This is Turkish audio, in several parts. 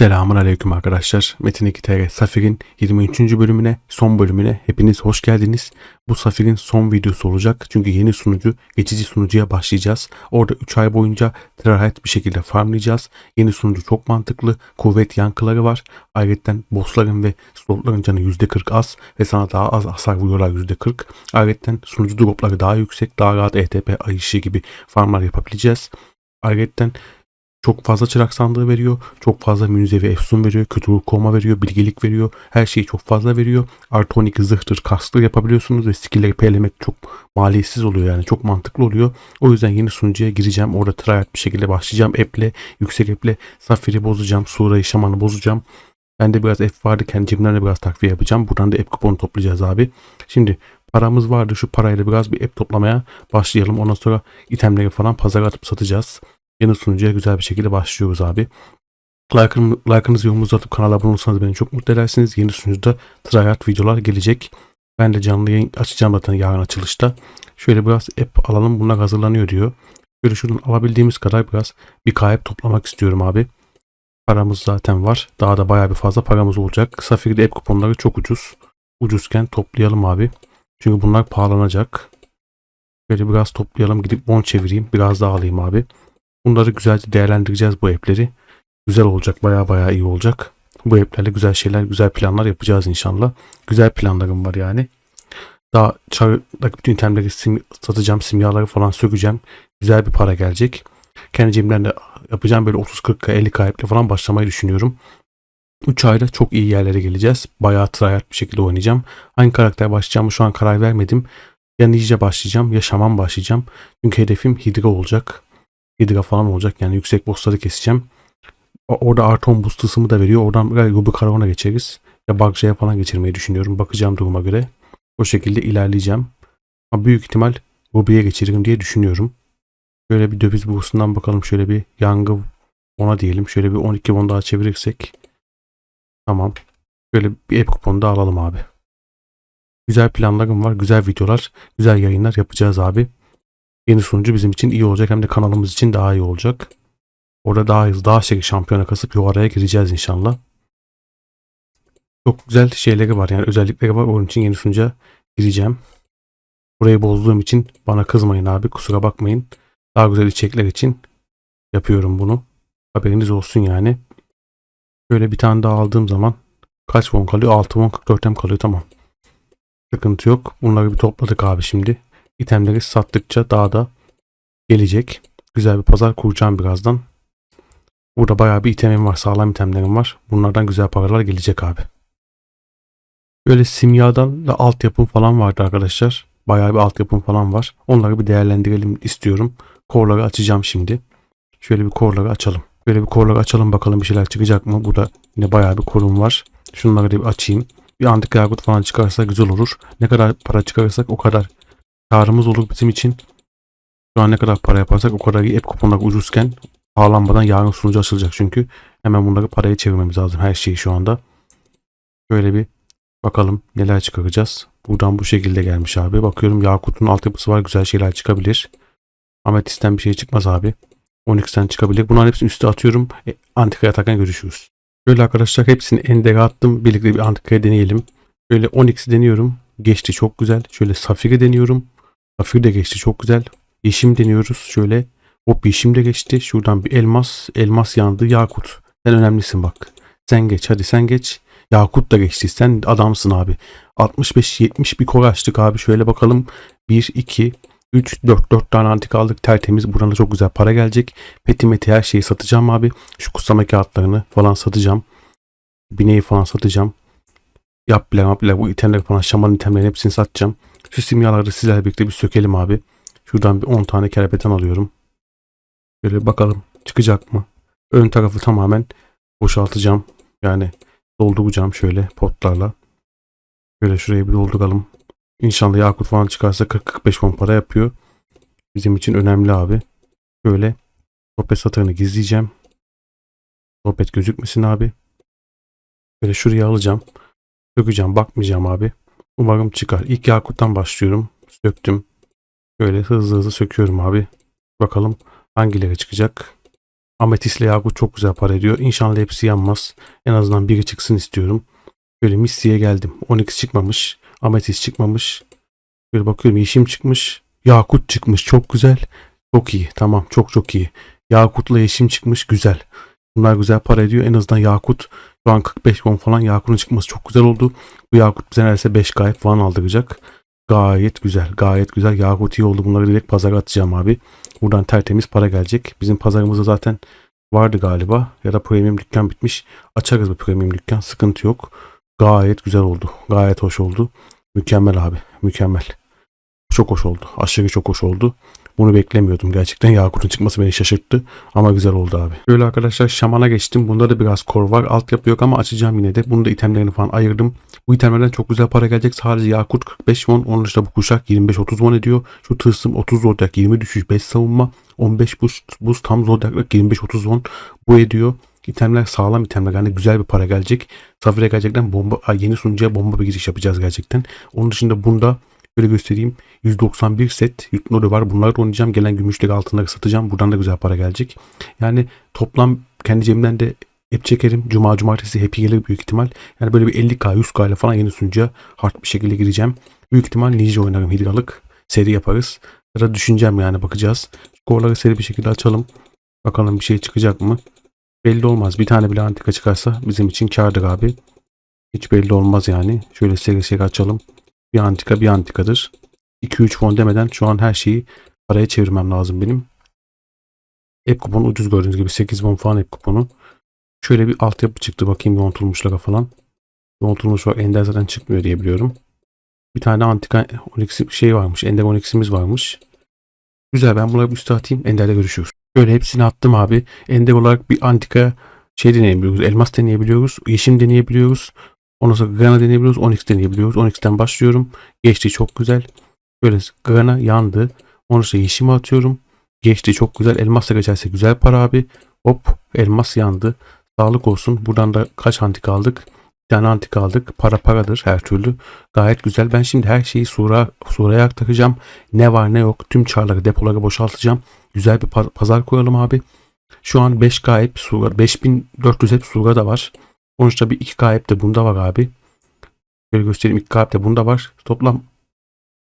Selamun Aleyküm arkadaşlar. Metin 2 TR Safir'in 23. bölümüne, son bölümüne hepiniz hoş geldiniz. Bu Safir'in son videosu olacak. Çünkü yeni sunucu, geçici sunucuya başlayacağız. Orada 3 ay boyunca terahat bir şekilde farmlayacağız. Yeni sunucu çok mantıklı. Kuvvet yankıları var. Ayrıca bossların ve slotların canı %40 az ve sana daha az hasar vuruyorlar %40. Ayrıca sunucu dropları daha yüksek, daha rahat ETP, ay ışığı gibi farmlar yapabileceğiz. Ayrıca çok fazla çırak sandığı veriyor. Çok fazla münzevi efsun veriyor. Kötü ruh kovma veriyor. Bilgelik veriyor. Her şeyi çok fazla veriyor. Artı 12 zırhtır, kastır yapabiliyorsunuz ve skill'leri peylemek çok maliyetsiz oluyor yani. Çok mantıklı oluyor. O yüzden yeni sunucuya gireceğim. Orada tryhard bir şekilde başlayacağım. App'le, yüksek app'le Safir'i bozacağım. Sura'yı, Şaman'ı bozacağım. Bende biraz F vardı. Kendi cebimden de biraz takviye yapacağım. Buradan da app kuponu toplayacağız abi. Şimdi paramız vardı. Şu parayla biraz bir app toplamaya başlayalım. Ondan sonra itemleri falan pazara atıp satacağız. Yeni sunucuya güzel bir şekilde başlıyoruz abi. Like'ını, like'ınızı yorumunuzu atıp kanala abone olursanız beni çok mutlu edersiniz. Yeni sunucuda tryhard videolar gelecek. Ben de canlı yayın açacağım zaten yarın açılışta. Şöyle biraz app alalım bunlar hazırlanıyor diyor. Şöyle şuradan alabildiğimiz kadar biraz bir kayıp toplamak istiyorum abi. Paramız zaten var. Daha da bayağı bir fazla paramız olacak. Safir'de app kuponları çok ucuz. Ucuzken toplayalım abi. Çünkü bunlar pahalanacak. Böyle biraz toplayalım. Gidip bon çevireyim. Biraz daha alayım abi. Bunları güzelce değerlendireceğiz bu app'leri. Güzel olacak. Baya baya iyi olacak. Bu app'lerle güzel şeyler, güzel planlar yapacağız inşallah. Güzel planlarım var yani. Daha çağırdaki bütün itemleri sim, satacağım. Simyaları falan sökeceğim. Güzel bir para gelecek. Kendi cebimden de yapacağım böyle 30-40k 50k app'le falan başlamayı düşünüyorum. 3 ayda çok iyi yerlere geleceğiz. Bayağı tryhard bir şekilde oynayacağım. Hangi karakter başlayacağımı şu an karar vermedim. Ya Ninja başlayacağım ya Şaman başlayacağım. Çünkü hedefim Hydra olacak. Hydra falan olacak. Yani yüksek bossları keseceğim. Orada artı 10 boost hızımı da veriyor. Oradan Ruby Karavan'a geçeriz. Ya Bagja'ya falan geçirmeyi düşünüyorum. Bakacağım duruma göre. O şekilde ilerleyeceğim. Ama büyük ihtimal Ruby'ye geçiririm diye düşünüyorum. Şöyle bir döviz boursundan bakalım. Şöyle bir yangı ona diyelim. Şöyle bir 12 won daha çevirirsek. Tamam. Şöyle bir app kuponu da alalım abi. Güzel planlarım var. Güzel videolar. Güzel yayınlar yapacağız abi. Yeni sunucu bizim için iyi olacak. Hem de kanalımız için daha iyi olacak. Orada daha hızlı, daha şey şampiyona kasıp yukarıya gireceğiz inşallah. Çok güzel şeyleri var yani özellikleri var. Onun için yeni sunucuya gireceğim. Burayı bozduğum için bana kızmayın abi. Kusura bakmayın. Daha güzel içerikler için yapıyorum bunu. Haberiniz olsun yani. Böyle bir tane daha aldığım zaman kaç won kalıyor? 6 won 44 em kalıyor tamam. Sıkıntı yok. Bunları bir topladık abi şimdi. İtemleri sattıkça daha da gelecek. Güzel bir pazar kuracağım birazdan. Burada bayağı bir itemim var. Sağlam itemlerim var. Bunlardan güzel paralar gelecek abi. Böyle simyadan da altyapım falan vardı arkadaşlar. Bayağı bir altyapım falan var. Onları bir değerlendirelim istiyorum. Korları açacağım şimdi. Şöyle bir korları açalım. Böyle bir korları açalım bakalım bir şeyler çıkacak mı? Burada yine bayağı bir korum var. Şunları da bir açayım. Bir antik yargıt falan çıkarsa güzel olur. Ne kadar para çıkarırsak o kadar karımız olur bizim için. Şu an ne kadar para yaparsak o kadar iyi. App kuponlar ucuzken pahalanmadan yarın sunucu açılacak çünkü. Hemen bunları paraya çevirmemiz lazım her şeyi şu anda. Şöyle bir bakalım neler çıkaracağız. Buradan bu şekilde gelmiş abi. Bakıyorum Yakut'un altyapısı var. Güzel şeyler çıkabilir. Ametisten bir şey çıkmaz abi. Onyx'ten çıkabilir. Bunların hepsini üste atıyorum. E, antikaya atarken görüşürüz. Böyle arkadaşlar hepsini endere attım. Birlikte bir antikaya deneyelim. Şöyle Onyx'i deniyorum. Geçti çok güzel. Şöyle Safir'i deniyorum. Safir de geçti çok güzel. Yeşim deniyoruz. Şöyle hop yeşim de geçti. Şuradan bir elmas. Elmas yandı. Yakut. Sen önemlisin bak. Sen geç hadi sen geç. Yakut da geçti. Sen adamsın abi. 65-70 bir kor açtık abi. Şöyle bakalım. 1, 2, 3, 4, 4 tane antik aldık. Tertemiz. Buradan da çok güzel para gelecek. Peti meti her şeyi satacağım abi. Şu kutsama kağıtlarını falan satacağım. Bineği falan satacağım. Yap bile yap bile bu itemleri falan şaman itemlerin hepsini satacağım. Şu simyaları sizlerle birlikte bir sökelim abi. Şuradan bir 10 tane kerepetan alıyorum. Böyle bakalım çıkacak mı? Ön tarafı tamamen boşaltacağım. Yani dolduracağım şöyle potlarla. Şöyle şurayı bir dolduralım. İnşallah yakut falan çıkarsa 40-45 won para yapıyor. Bizim için önemli abi. Şöyle sohbet satırını gizleyeceğim. Sohbet gözükmesin abi. Böyle şuraya alacağım. Sökeceğim bakmayacağım abi. Umarım çıkar. İlk yakuttan başlıyorum. Söktüm. Şöyle hızlı hızlı söküyorum abi. Bakalım hangileri çıkacak. Ametistle Yakut çok güzel para ediyor. İnşallah hepsi yanmaz. En azından biri çıksın istiyorum. Böyle Misty'ye geldim. Onyx çıkmamış. Ametist çıkmamış. Böyle bakıyorum yeşim çıkmış. Yakut çıkmış. Çok güzel. Çok iyi. Tamam. Çok çok iyi. Yakut'la yeşim çıkmış. Güzel. Bunlar güzel para ediyor. En azından Yakut şu an 45 won falan Yakut'un çıkması çok güzel oldu. Bu Yakut bize neredeyse 5 gayet falan aldıracak. Gayet güzel. Gayet güzel. Yakut iyi oldu. Bunları direkt pazara atacağım abi. Buradan tertemiz para gelecek. Bizim pazarımızda zaten vardı galiba. Ya da premium dükkan bitmiş. Açarız bu premium dükkan. Sıkıntı yok. Gayet güzel oldu. Gayet hoş oldu. Mükemmel abi. Mükemmel. Çok hoş oldu. Aşırı çok hoş oldu. Bunu beklemiyordum gerçekten. Yakut'un çıkması beni şaşırttı. Ama güzel oldu abi. Böyle arkadaşlar şamana geçtim. Bunda da biraz kor var. Altyapı yok ama açacağım yine de. Bunu da itemlerini falan ayırdım. Bu itemlerden çok güzel para gelecek. Sadece Yakut 45 won. Onun dışında bu kuşak 25-30 won ediyor. Şu tılsım 30 zodyak 20 düşüş 5 savunma. 15 boost, boost tam zodyaklık 25-30 won. Bu ediyor. İtemler sağlam itemler. Yani güzel bir para gelecek. Safir'e gerçekten bomba, yeni sunucuya bomba bir giriş yapacağız gerçekten. Onun dışında bunda Böyle göstereyim. 191 set Yutnori var. Bunları oynayacağım. Gelen gümüşleri altınları satacağım. Buradan da güzel para gelecek. Yani toplam kendi cebimden de hep çekerim. Cuma cumartesi hep gelir büyük ihtimal. Yani böyle bir 50k 100k ile falan yeni sunucuya hard bir şekilde gireceğim. Büyük ihtimal Ninja oynarım hidralık. Seri yaparız. Ya da düşüneceğim yani bakacağız. Skorları seri bir şekilde açalım. Bakalım bir şey çıkacak mı? Belli olmaz. Bir tane bile antika çıkarsa bizim için kardır abi. Hiç belli olmaz yani. Şöyle seri seri açalım. Bir antika bir antikadır. 2-3 fon demeden şu an her şeyi paraya çevirmem lazım benim. App kuponu ucuz gördüğünüz gibi 8 won falan app kuponu. Şöyle bir altyapı çıktı bakayım yontulmuşlara falan. Yontulmuş var Ender zaten çıkmıyor diye biliyorum. Bir tane antika Onyx şey varmış. Ender Onyx'imiz varmış. Güzel ben bunları bir üste atayım. Ender'le görüşürüz. Böyle hepsini attım abi. Ender olarak bir antika şey deneyebiliyoruz. Elmas deneyebiliyoruz. Yeşim deneyebiliyoruz. Ondan sonra Grana deneyebiliyoruz. Onyx deneyebiliyoruz. Onyx'ten başlıyorum. Geçti çok güzel. Böyle Grana yandı. Ondan sonra yeşimi atıyorum. Geçti çok güzel. Elmasla geçerse güzel para abi. Hop elmas yandı. Sağlık olsun. Buradan da kaç antik aldık? Bir tane antik aldık. Para paradır her türlü. Gayet güzel. Ben şimdi her şeyi sura, suraya aktaracağım. Ne var ne yok. Tüm çarları depolara boşaltacağım. Güzel bir pa- pazar koyalım abi. Şu an 5K hep sura, 5400 hep sura da var. Sonuçta bir 2K hep de bunda var abi. Şöyle göstereyim 2K hep de bunda var. Toplam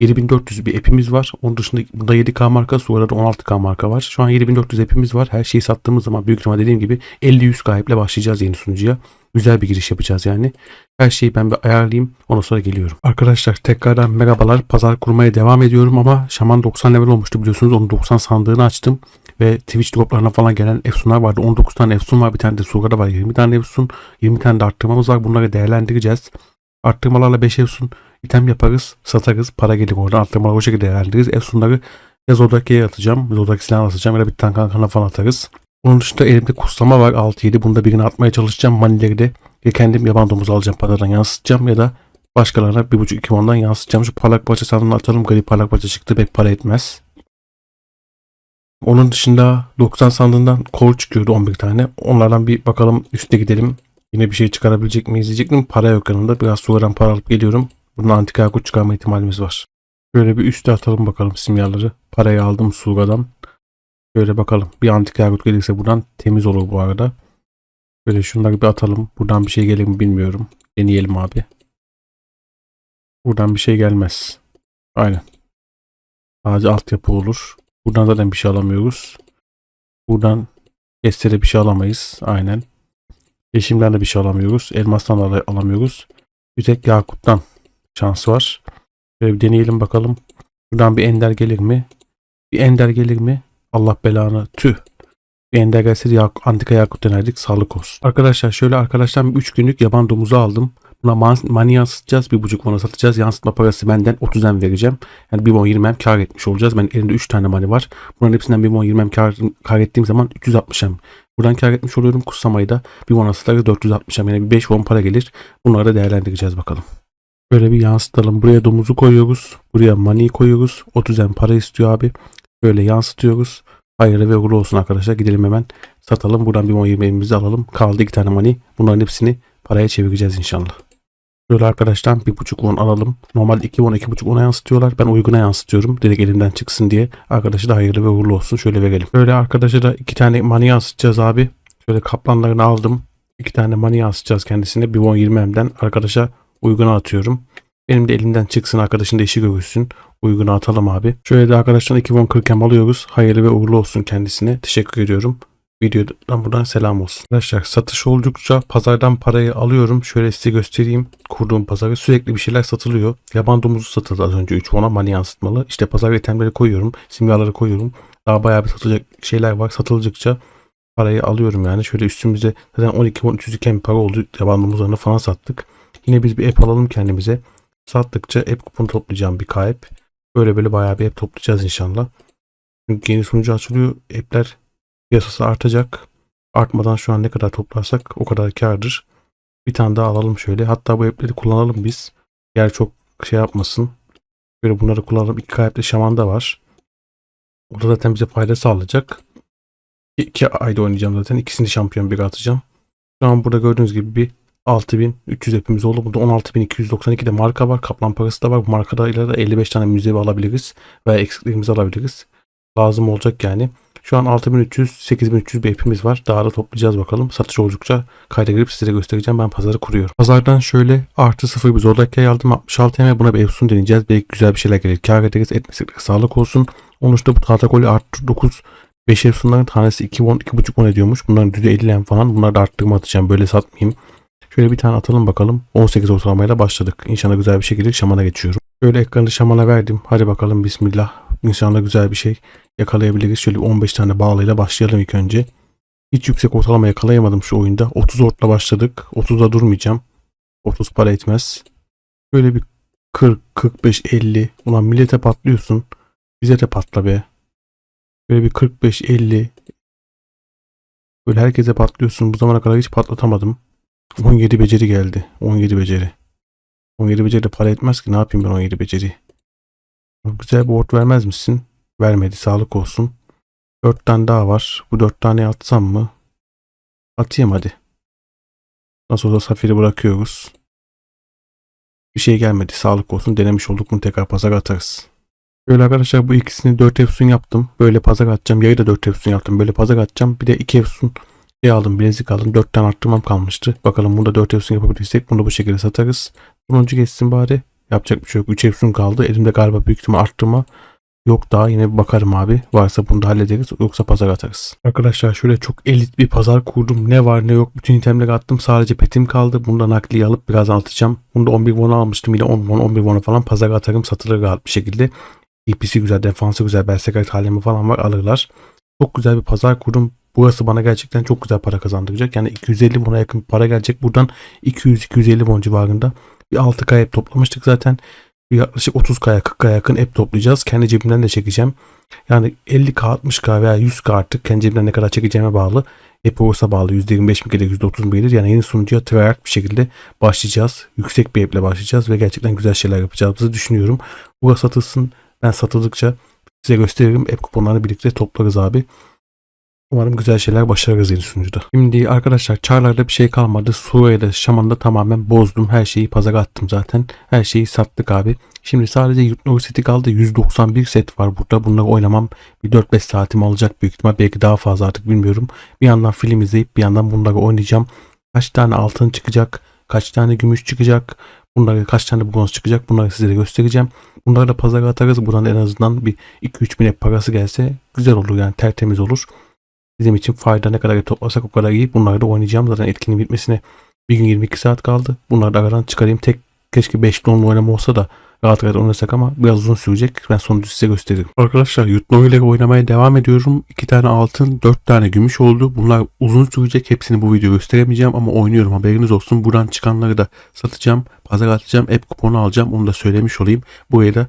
7400 bir app'imiz var. Onun dışında bunda 7K marka sonra da 16K marka var. Şu an 7400 app'imiz var. Her şeyi sattığımız zaman büyük ihtimal dediğim gibi 50-100K app'le başlayacağız yeni sunucuya. Güzel bir giriş yapacağız yani. Her şeyi ben bir ayarlayayım. Ondan sonra geliyorum. Arkadaşlar tekrardan merhabalar. Pazar kurmaya devam ediyorum ama Şaman 90 level olmuştu biliyorsunuz. Onun 90 sandığını açtım. Ve Twitch droplarına falan gelen efsunlar vardı. 19 tane efsun var. Bir tane de Suga'da var. 20 tane efsun. 20 tane de arttırmamız var. Bunları değerlendireceğiz. Arttırmalarla 5 efsun item yaparız. Satarız. Para gelir oradan. Arttırmaları o şekilde değerlendiririz. Efsunları ya Zodaki'ye atacağım. Zodaki silahına atacağım. Ya da bir tane kankana falan atarız. Onun dışında elimde kuslama var 6-7. Bunda birini atmaya çalışacağım. Manileri de ya kendim yaban domuzu alacağım. Paradan yansıtacağım ya da başkalarına 1.5-2 ondan yansıtacağım. Şu parlak parça sandığını atalım. Garip parlak parça çıktı. Pek para etmez. Onun dışında 90 sandığından kol çıkıyordu 11 tane. Onlardan bir bakalım üste gidelim. Yine bir şey çıkarabilecek miyiz diyecektim. Para yok yanımda. Biraz sulardan para alıp geliyorum. Bundan antika yakut çıkarma ihtimalimiz var. Şöyle bir üste atalım bakalım simyaları. Parayı aldım Suga'dan. Şöyle bakalım. Bir antika yakut gelirse buradan temiz olur bu arada. Böyle şunları bir atalım. Buradan bir şey gelir mi bilmiyorum. Deneyelim abi. Buradan bir şey gelmez. Aynen. Sadece altyapı olur. Buradan zaten bir şey alamıyoruz. Buradan Kestere bir şey alamayız. Aynen. Yeşimden de bir şey alamıyoruz. Elmastan da alamıyoruz. Bir tek Yakut'tan şans var. Böyle bir deneyelim bakalım. Buradan bir ender gelir mi? Bir ender gelir mi? Allah belanı. Tüh. Bir ender gelse Yak- antika Yakut denerdik. Sağlık olsun. Arkadaşlar şöyle arkadaştan 3 günlük yaban domuzu aldım. Buna man- mani yansıtacağız. Bir buçuk ona satacağız. Yansıtma parası benden 30'dan vereceğim. Yani 1 won 20 hem kar etmiş olacağız. Ben elimde 3 tane mani var. Bunların hepsinden 1 won 20 hem kar, kar ettiğim zaman 360 hem. Buradan kar etmiş oluyorum. Kutsamayı da 1 won satarız 460 hem. Yani bir 5 won para gelir. Bunları da değerlendireceğiz bakalım. Böyle bir yansıtalım. Buraya domuzu koyuyoruz. Buraya maniyi koyuyoruz. 30 hem para istiyor abi. Böyle yansıtıyoruz. Hayırlı ve uğurlu olsun arkadaşlar. Gidelim hemen satalım. Buradan bir 10 20 alalım. Kaldı iki tane mani. Bunların hepsini paraya çevireceğiz inşallah. Böyle arkadaşlar bir buçuk won alalım. Normalde 2 won 2,5 won'a yansıtıyorlar. Ben uyguna yansıtıyorum. Direkt elimden çıksın diye. Arkadaşı da hayırlı ve uğurlu olsun. Şöyle verelim. Böyle arkadaşa da iki tane money yansıtacağız abi. Şöyle kaplanlarını aldım. İki tane money yansıtacağız kendisine. Bir won 20 M'den arkadaşa uyguna atıyorum. Benim de elimden çıksın arkadaşın da işi görüşsün. Uyguna atalım abi. Şöyle de arkadaşlar 2 won 40 M alıyoruz. Hayırlı ve uğurlu olsun kendisine. Teşekkür ediyorum. Videodan buradan selam olsun. Arkadaşlar satış oldukça pazardan parayı alıyorum. Şöyle size göstereyim. Kurduğum pazarı sürekli bir şeyler satılıyor. Yaban domuzu satıldı az önce 3 won'a mani yansıtmalı. İşte pazar itemleri koyuyorum. Simyaları koyuyorum. Daha bayağı bir satılacak şeyler var. Satıldıkça parayı alıyorum yani. Şöyle üstümüzde zaten 12 won 300 iken para oldu. Yaban domuzlarını falan sattık. Yine biz bir app alalım kendimize. Sattıkça app kuponu toplayacağım bir K app. Böyle böyle bayağı bir app toplayacağız inşallah. Çünkü yeni sunucu açılıyor. App'ler piyasası artacak. Artmadan şu an ne kadar toplarsak o kadar kardır. Bir tane daha alalım şöyle. Hatta bu app'leri kullanalım biz. Yer çok şey yapmasın. Böyle bunları kullanalım. İki kayıplı şaman da var. O da zaten bize fayda sağlayacak. İki ayda oynayacağım zaten. İkisini şampiyon bir atacağım. Şu an burada gördüğünüz gibi bir 6300 hepimiz oldu. Burada 16292 de marka var. Kaplan parası da var. Bu markalarıyla da 55 tane müzevi alabiliriz. Veya eksikliğimizi alabiliriz. Lazım olacak yani. Şu an 6300, 8300 bir hepimiz var. Daha da toplayacağız bakalım. Satış oldukça kayda girip size göstereceğim. Ben pazarı kuruyorum. Pazardan şöyle artı 0 bir zorlakke aldım. 66 M buna bir Efsun deneyeceğiz. Belki güzel bir şeyler gelir. Kar ederiz. Etmesek sağlık olsun. Onun dışında bu tahta golü artı 9 5 Efsunların tanesi 2 won 2,5 won ediyormuş. Bunların düzü 50 M falan. Bunları da arttırma atacağım. Böyle satmayayım. Şöyle bir tane atalım bakalım. 18 ortalamayla başladık. İnşallah güzel bir şekilde şamana geçiyorum. Şöyle ekranı şamana verdim. Hadi bakalım bismillah. İnşallah güzel bir şey yakalayabiliriz. Şöyle 15 tane bağlıyla başlayalım ilk önce. Hiç yüksek ortalama yakalayamadım şu oyunda. 30 ortla başladık. 30'da durmayacağım. 30 para etmez. Böyle bir 40, 45, 50. Ulan millete patlıyorsun. Bize de patla be. Böyle bir 45, 50. Böyle herkese patlıyorsun. Bu zamana kadar hiç patlatamadım. 17 beceri geldi. 17 beceri. 17 beceri de para etmez ki. Ne yapayım ben 17 beceri? Güzel bir ort vermez misin? Vermedi. Sağlık olsun. 4 tane daha var. Bu 4 tane atsam mı? Atayım hadi. Nasıl olsa safiri bırakıyoruz. Bir şey gelmedi. Sağlık olsun. Denemiş olduk mu tekrar pazar atarız. Böyle arkadaşlar bu ikisini 4 efsun yaptım. Böyle pazar atacağım. Yayı da 4 efsun yaptım. Böyle pazar atacağım. Bir de 2 efsun şey aldım. Bilezik aldım. 4 tane arttırmam kalmıştı. Bakalım bunda 4 efsun yapabilirsek bunu bu şekilde satarız. Sonuncu geçsin bari. Yapacak bir şey yok. 3 efsun kaldı. Elimde galiba büyük ihtimal arttırma Yok daha yine bir bakarım abi. Varsa bunu da hallederiz. Yoksa pazar atarız. Arkadaşlar şöyle çok elit bir pazar kurdum. Ne var ne yok. Bütün itemleri attım. Sadece petim kaldı. Bunu da nakliye alıp biraz atacağım. Bunu da 11 won almıştım. Yine 10 won 11 won falan pazar atarım. Satılır rahat bir şekilde. EP'si güzel. Defansı güzel. Belsekat halimi falan var. Alırlar. Çok güzel bir pazar kurdum. Burası bana gerçekten çok güzel para kazandıracak. Yani 250 won'a yakın para gelecek. Buradan 200-250 won civarında bir 6K hep toplamıştık zaten yaklaşık 30K'ya 40K'ya yakın app toplayacağız. Kendi cebimden de çekeceğim. Yani 50K 60K veya 100K artık kendi cebimden ne kadar çekeceğime bağlı. App olursa bağlı %25 mi gelir %30 mu gelir. Yani yeni sunucuya tryhard bir şekilde başlayacağız. Yüksek bir apple başlayacağız ve gerçekten güzel şeyler yapacağımızı düşünüyorum. Bu satılsın. Ben satıldıkça size gösteririm. App kuponlarını birlikte toplarız abi. Umarım güzel şeyler başarırız yeni sunucuda. Şimdi arkadaşlar çarlarda bir şey kalmadı. Suriye'de Şaman'da tamamen bozdum. Her şeyi pazara attım zaten. Her şeyi sattık abi. Şimdi sadece Yurtnur seti kaldı. 191 set var burada. Bunları oynamam bir 4-5 saatim alacak büyük ihtimal. Belki daha fazla artık bilmiyorum. Bir yandan film izleyip bir yandan bunları oynayacağım. Kaç tane altın çıkacak? Kaç tane gümüş çıkacak? Bunları kaç tane bronz çıkacak? Bunları size göstereceğim. Bunları da pazara atarız. Buradan en azından bir 2-3 bin parası gelse güzel olur yani tertemiz olur. Bizim için fayda ne kadar toplasak o kadar iyi. Bunları da oynayacağım. Zaten etkinin bitmesine bir gün 22 saat kaldı. Bunları da aradan çıkarayım. Tek keşke 5 donlu oynama olsa da rahat rahat oynasak ama biraz uzun sürecek. Ben sonucu size gösteririm. Arkadaşlar Yutno ile oynamaya devam ediyorum. 2 tane altın, 4 tane gümüş oldu. Bunlar uzun sürecek. Hepsini bu video gösteremeyeceğim ama oynuyorum. Haberiniz olsun. Buradan çıkanları da satacağım. Pazar atacağım. App kuponu alacağım. Onu da söylemiş olayım. Buraya da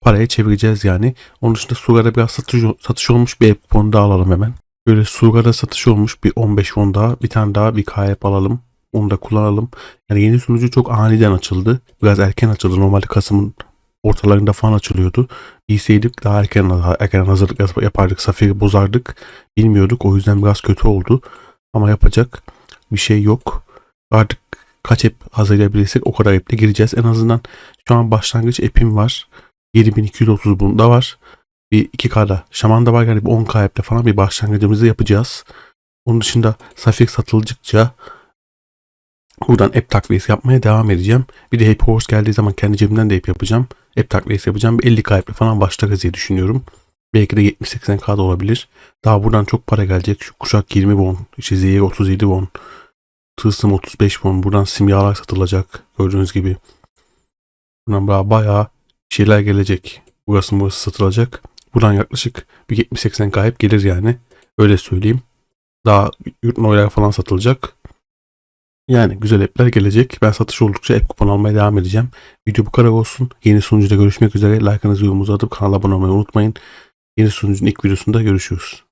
paraya çevireceğiz yani. Onun dışında Sura'da biraz satış, satış olmuş bir app kuponu da alalım hemen. Böyle Sura'da satış olmuş bir 15 won daha. Bir tane daha bir KYP alalım. Onu da kullanalım. Yani yeni sunucu çok aniden açıldı. Biraz erken açıldı. Normalde Kasım'ın ortalarında falan açılıyordu. Bilseydik daha erken, daha erken hazırlık yapardık. Safiri bozardık. Bilmiyorduk. O yüzden biraz kötü oldu. Ama yapacak bir şey yok. Artık kaç app hazırlayabilirsek o kadar app'le gireceğiz. En azından şu an başlangıç app'im var. 7230 bunda var. Bir 2K'da Şaman'da var yani bir 10K app'le falan bir başlangıcımızı yapacağız. Onun dışında Safik satıldıkça buradan app takviyesi yapmaya devam edeceğim. Bir de Happy Horse geldiği zaman kendi cebimden de app yapacağım. App takviyesi yapacağım. Bir 50K app'le falan başlarız diye düşünüyorum. Belki de 70-80K da olabilir. Daha buradan çok para gelecek. Şu kuşak 20 won, işte Zehir 37 won, Tılsım 35 won. Buradan simyalar satılacak. Gördüğünüz gibi. Buradan bayağı şeyler gelecek. Burası burası satılacak. Buradan yaklaşık bir 70-80K hep gelir yani. Öyle söyleyeyim. Daha yurt falan satılacak. Yani güzel app'ler gelecek. Ben satış oldukça app kupon almaya devam edeceğim. Video bu kadar olsun. Yeni sunucuda görüşmek üzere. Like'ınızı yorumunuzu atıp kanala abone olmayı unutmayın. Yeni sunucunun ilk videosunda görüşürüz.